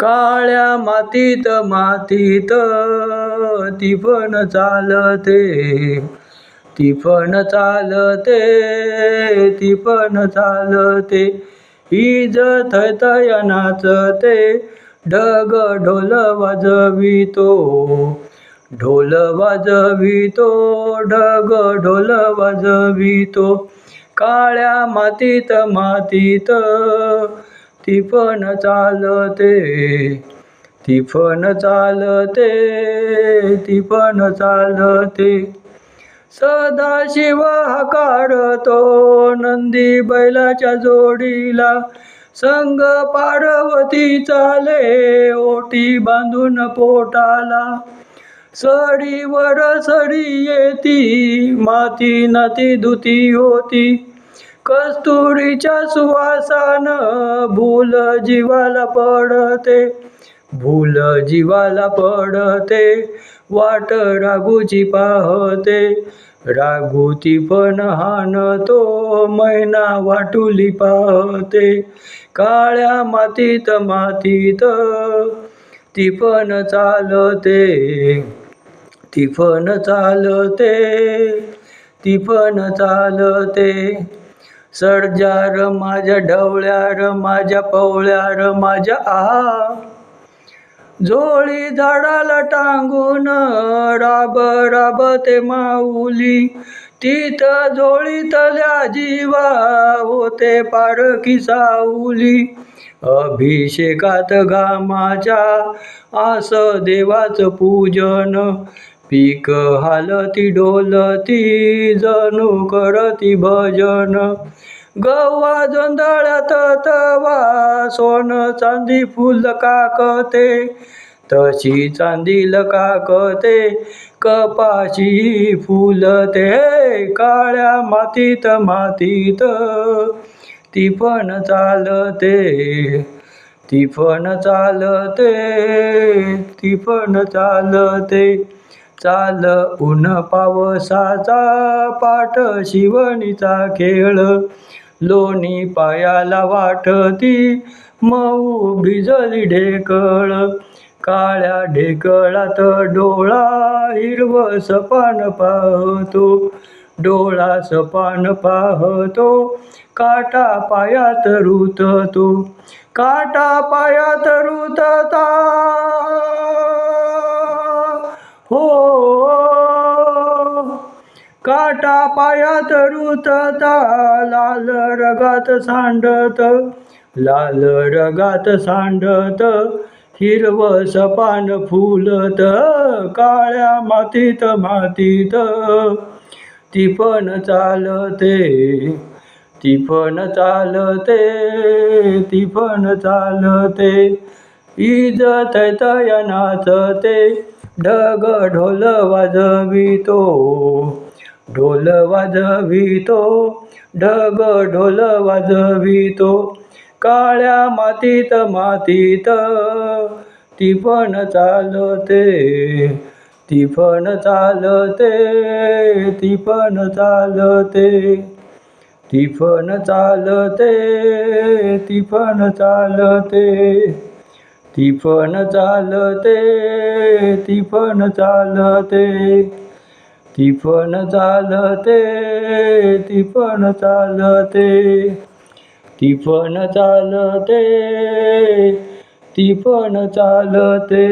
काळ्या मातीत मातीत ती पण चालते. ती पण चालते ती पण चालते इज थैतय नाचते ढग ढोल वाजवितो. ढोल वाजवितो ढग ढोल वाजवितो. काळ्या मातीत मातीत ती पण चालते ती पण चालते ती पण चालते. सदाशिव हकारतो नंदी बैलाच्या जोडीला संग पार्वती चाले ओटी बांधून पोटाला. सडीवर सडी येती माती नाती धुती होती. कस्तुरीच्या सुवासान भूल जीवाला पडते भूल जीवाला पडते वाट रागूची पाहते. रागूती पण हाणतो मैना वाटुली पाहते. काळ्या मातीत मातीत ती पण चालते ती पण चालते ती पण चालते. सडजार माझ्या ढवळ्यार माझ्या पवळ्यार माझ्या आ झोळी झाडाला टांगून राब राब ते माऊली. तीत झोळीतल्या जीवा होते पारखी साऊली अभिषेकात घामाच्या आस देवाचं पूजन. पीक हालती डोलती जणू करती भजन. गव्हा जोंधळ्यात तवा सोन चांदी फुल काकते. तशी चांदील काकते कपाशी फुलते. काळ्या मातीत मातीत ती पण चालते ती पण चालते ती पण चालते. चाल ऊन पावसाचा पाठ शिवणीचा खेळ. लोणी पायाला वाटती मऊ भिजली ढेकळ. काळ्या ढेकळात डोळा हिरव सपान पाहतो. डोळा सपान पाहतो. काटा पायात रुततो. काटा पायात रुतता. काटा पायात रुतता लाल रगात सांडत लाल रगात सांडत हिरव सपान फुलत काळ्या मातीत मातीत. ती पण चालते ती पण चालते ती पण चालते. इज तया नाचते ढग ढोल वाजवितो. ढोल वाजवितो ढग ढोल वाजवितो काळ्या मातीत मातीत. ती पण चालते ती पण चालते ती पण चालते. ती पण चालते ती पण चालते. ती पण चालते ती पण चालते. ती पण चालते ती पण चालते. ती पण चालते ती पण चालते.